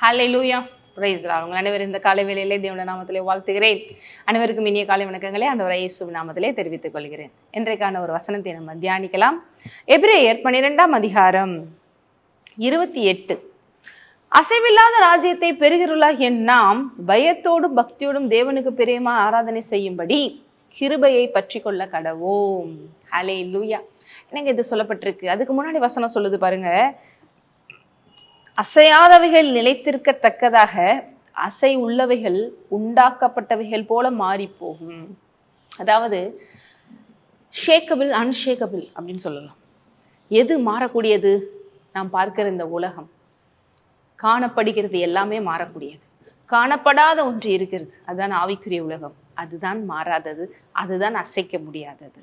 ஹாலே லூயா பிரைஸ் உங்கள் அனைவரும் இந்த காலை வேலையிலே தேவன நாமத்திலே வாழ்த்துகிறேன். அனைவருக்கும் இனிய காலை வணக்கங்களே அந்த இயேசு நாமத்திலே தெரிவித்துக் கொள்கிறேன். இன்றைக்கான ஒரு வசனத்தை நம்ம தியானிக்கலாம். எபிரேயர் பன்னிரெண்டாம் அதிகாரம் இருபத்தி எட்டு. அசைவில்லாத ராஜ்யத்தை பெறுகிறவர்களாகிய நாம் பயத்தோடும் பக்தியோடும் தேவனுக்கு பிரியமா ஆராதனை செய்யும்படி கிருபையை பற்றி கொள்ள கடவோம். ஹலே லூயா எனக்கு இது சொல்லப்பட்டிருக்கு? அதுக்கு முன்னாடி வசனம் சொல்லுது பாருங்க. அசையாதவைகள் நிலைத்திருக்கத்தக்கதாக அசை உள்ளவைகள் உண்டாக்கப்பட்டவைகள் போல மாறி போகும் அதாவது ஷேக்கபிள் அன்ஷேக்கபிள் அப்படின்னு சொல்லலாம். எது மாறக்கூடியது? நாம் பார்க்கிற இந்த உலகம். காணப்படுகிறது எல்லாமே மாறக்கூடியது. காணப்படாத ஒன்று இருக்கிறது. அதுதான் ஆவிக்குரிய உலகம். அதுதான் மாறாதது. அதுதான் அசைக்க முடியாதது.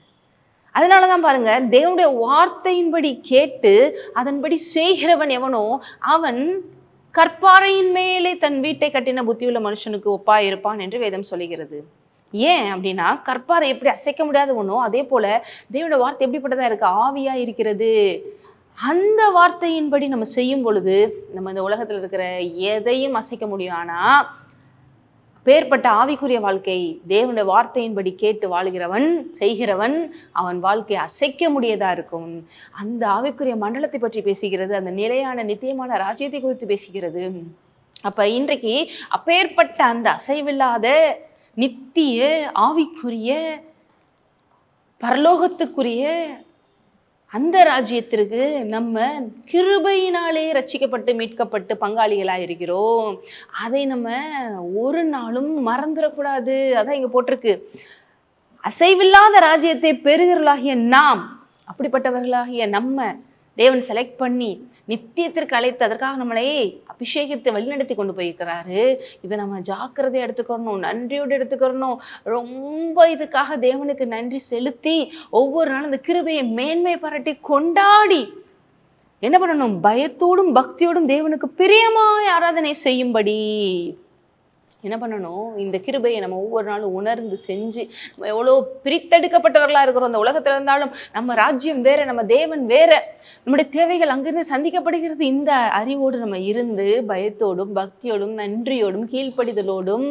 அதனால தான் பாருங்க தேவனுடைய வார்த்தையின்படி கேட்டு அதன்படி செய்கிறவன் எவனோ அவன் கற்பாறையின் மேலே தன் வீட்டை கட்டின புத்தியுள்ள மனுஷனுக்கு ஒப்பா இருப்பான் என்று வேதம் சொல்லுகிறது. ஏன் அப்படின்னா கற்பாறை எப்படி அசைக்க முடியாத ஒன்றோ அதே போல தேவனுடைய வார்த்தை எப்படிப்பட்டதாக இருக்கு? ஆவியா இருக்கிறது. அந்த வார்த்தையின்படி நம்ம செய்யும் பொழுது நம்ம இந்த உலகத்தில் இருக்கிற எதையும் அசைக்க முடியும். ஆனால் பேர்பட்ட ஆவிக்குரிய வாழ்க்கை தேவனுடைய வார்த்தையின்படி கேட்டு வாழ்கிறவன் செய்கிறவன் அவன் வாழ்க்கையை அசைக்க முடியதா இருக்கும். அந்த ஆவிக்குரிய மண்டலத்தை பற்றி பேசுகிறது அந்த நிலையான நித்தியமான ராஜ்யத்தை குறித்து பேசுகிறது. அப்ப இன்றைக்கு அப்பேற்பட்ட அந்த அசைவில்லாத நித்திய ஆவிக்குரிய பரலோகத்துக்குரிய அந்த ராஜ்யத்திற்கு நம்ம கிருபையினாலே ரச்சிக்கப்பட்டு மீட்கப்பட்டு பங்காளிகளாக இருக்கிறோம் அதை நம்ம ஒரு நாளும் மறந்துடக்கூடாது. அதான் இங்கே போட்டிருக்கு. அசைவில்லாத ராஜ்யத்தை பெறுகிறவர்களாகிய நாம் அப்படிப்பட்டவர்களாகிய நம்ம தேவன் செலக்ட் பண்ணி நித்தியத்திற்கு அழைத்து அதற்காக நம்மளை அபிஷேகத்தை வழிநடத்தி கொண்டு போயிருக்கிறாரு. இதை நம்ம ஜாக்கிரதை எடுத்துக்கிறணும் நன்றியோடு எடுத்துக்கிறணும். ரொம்ப இதுக்காக தேவனுக்கு நன்றி செலுத்தி ஒவ்வொரு நாளும் அந்த கிருபையை மேன்மை பாராட்டி கொண்டாடி என்ன பண்ணணும்? பயத்தோடும் பக்தியோடும் தேவனுக்கு பிரியமாய் ஆராதனை செய்யும்படி. என்ன பண்ணணும்? இந்த கிருபையை நம்ம ஒவ்வொரு நாளும் உணர்ந்து செஞ்சு நம்ம எவ்வளோ பிரித்தெடுக்கப்பட்டவர்களாக இருக்கிறோம் அந்த உலகத்தில் இருந்தாலும் நம்ம ராஜ்யம் வேற நம்ம தேவன் வேற. நம்முடைய தேவைகள் அங்கிருந்து சந்திக்கப்படுகிறது. இந்த அறிவோடு நம்ம இருந்து பயத்தோடும் பக்தியோடும் நன்றியோடும் கீழ்ப்படிதலோடும்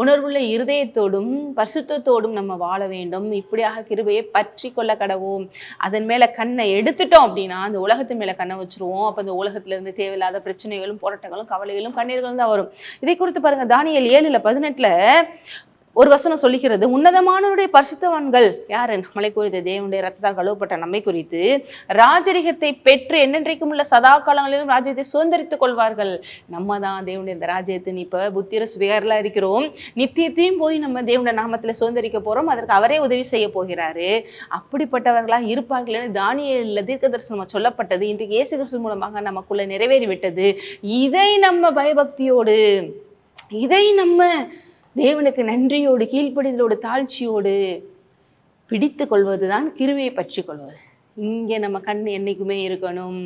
உணர்வுள்ள இருதயத்தோடும் பரிசுத்தத்தோடும் நம்ம வாழ வேண்டும். இப்படியாக கிருபையை பற்றி கொள்ள கடவோம் அதன் மேல கண்ணை எடுத்துட்டோம் அப்படின்னா அந்த உலகத்தின் மேல கண்ணை வச்சிருவோம். அப்ப அந்த உலகத்துல இருந்து தேவையில்லாத பிரச்சனைகளும் போராட்டங்களும் கவலைகளும் கண்ணீர்களும் தான் வரும். இதை குறித்து பாருங்க தானியல் ஏழுல பதினெட்டுல ஒரு வசனம் சொல்லுகிறது உன்னதமானவருடைய பரிசுத்தவான்கள் யாரு? நம்மளை குறித்து தேவனுடைய ரத்தத்தால் கழுவப்பட்ட நம்மை குறித்து ராஜரிகத்தை பெற்று என்னென்றைக்கும் உள்ள சதா காலங்களிலும் ராஜ்யத்தை சுதந்திரித்துக் கொள்வார்கள். நம்ம தான் தேவனுடைய இந்த ராஜ்யத்தின் இப்ப புத்திர சுவிகாரில் இருக்கிறோம். நித்தியத்தையும் போய் நம்ம தேவனுடைய நாமத்துல சுதந்திரிக்க போறோம். அதற்கு அவரே உதவி செய்ய போகிறாரு. அப்படிப்பட்டவர்களாக இருப்பார்கள் தானியல தீர்க்க தரிசனம் சொல்லப்பட்டது. இன்றைக்கு இயேசு கிறிஸ்து மூலமாக நமக்குள்ள நிறைவேறி விட்டது இதை நம்ம பயபக்தியோடு இதை நம்ம தேவனுக்கு நன்றியோடு கீழ்ப்படிதலோடு தாழ்ச்சியோடு பிடித்து கொள்வதுதான் கிருவியை பற்றி கொள்வது. இங்கே நம்ம கண் என்றைக்குமே இருக்கணும்.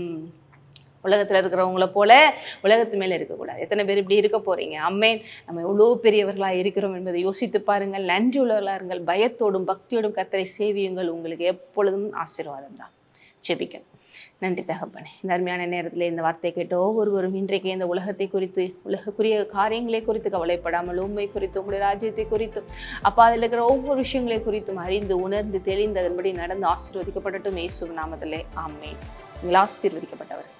உலகத்தில் இருக்கிறவங்கள போல உலகத்து மேலே இருக்கக்கூடாது. எத்தனை பேர் இப்படி இருக்க போகிறீங்க அம்மேன் நம்ம எவ்வளோ பெரியவர்களாக இருக்கிறோம் என்பதை யோசித்து பாருங்கள். நன்றி உள்ளவர்களாக இருங்கள். பயத்தோடும் பக்தியோடும் கத்தரை சேவியுங்கள். உங்களுக்கு எப்பொழுதும் ஆசீர்வாதம் தான். செபிக்கணும் நன்றி தகப்பனே. இந்த அருமையான நேரத்தில் இந்த வார்த்தை கேட்ட ஒவ்வொருவரும் இன்றைக்கு இந்த உலகத்தை குறித்து உலகக்குரிய காரியங்களை குறித்து கவலைப்படாமல் உண்மை குறித்து உங்களுடைய ராஜ்யத்தை குறித்து அப்போ அதில் இருக்கிற ஒவ்வொரு விஷயங்களை குறித்தும் அறிந்து உணர்ந்து தெளிந்து அதன்படி நடந்து ஆசீர்வதிக்கப்படட்டும் இயேசு நாமத்திலே. ஆமே நீங்கள் ஆசீர்வதிக்கப்பட்டவர்